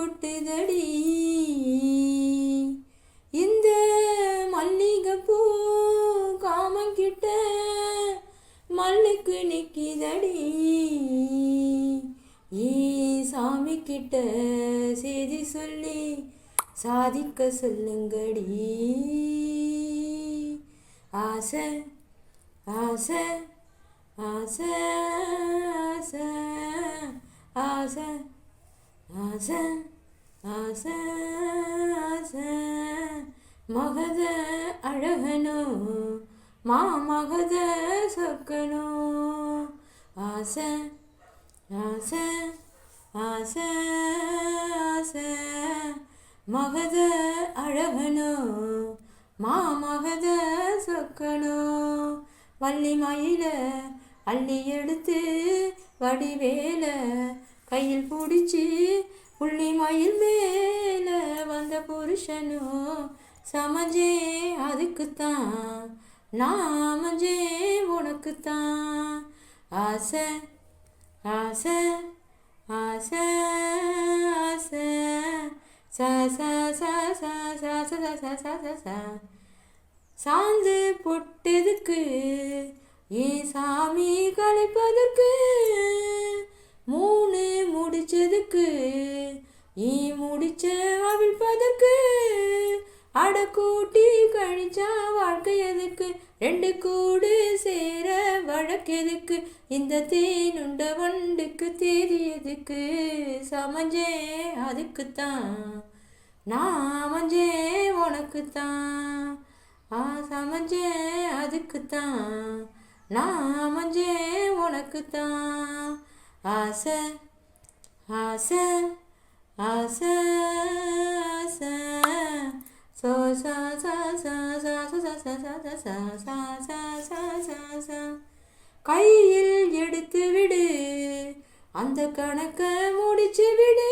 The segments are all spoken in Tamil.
கொட்டுதடி இந்த மல்லிகைப்பூ காமங்கிட்ட மல்லுக்கு நிக்கிதடி. ஈ சாமி கிட்ட செய்தி சொல்லி சாதிக்க சொல்லுங்கடி. ஆசை ஆசை ஆசை ஆசை ஆசை ஆசை. ஆச ஆச மகத அழகனோ மா மகத சொக்கனோ ஆச ஆச ஆச ஆச மகத அழகனோ மா மகத சொக்கனோ வள்ளி மயில அள்ளி எடுத்து வடிவேல கையில் பிடிச்சி புள்ளி மயில் மேல வந்த புருஷனோ சமஞ்சே அதுக்குத்தான் நாமஞ்சே உனக்குத்தான் ஆசை ஆசை ஆசை ஆசை ச ச ச ச ச ச ச ச ச சாந்து பொட்டதுக்கு ஏ சாமி கழிப்பதற்கு ஈ முடிச்ச அவிழ்ப்பதற்கு அடக்கூட்டி கழிச்சா வாழ்க்கை எதுக்கு? ரெண்டு கூடு சேர வழக்கெதுக்கு இந்த தேனுண்ட வண்டுக்கு தேதி எதுக்கு? சமஞ்சே அதுக்குத்தான். நான் அமைஞ்சே உனக்குத்தான். ஆ சமஞ்சே அதுக்குத்தான். நான் அமைஞ்சே உனக்குத்தான். ஆசை ஆசை. ஆசை ஆசை சோ சா சா சா சா சா சா சா சா சா சா சா சா சா சா கையில் எடுத்து விடு அந்த கணக்கை முடிச்சு விடு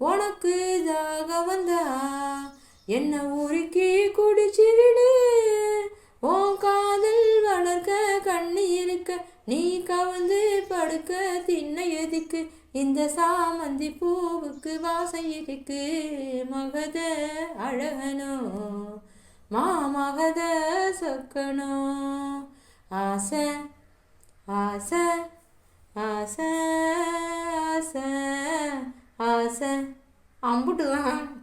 உனக்கு தாக வந்தா என்ன உருக்கி குடிச்சு அதுக்கு தின்ன எதுக்கு? இந்த சாமந்தி பூவுக்கு வாசம் இருக்கு மகத அழகனோ? மாமகத சொக்கனோ ஆசை ஆசை ஆசை ஆசை ஆசை. அம்புட்டு தான்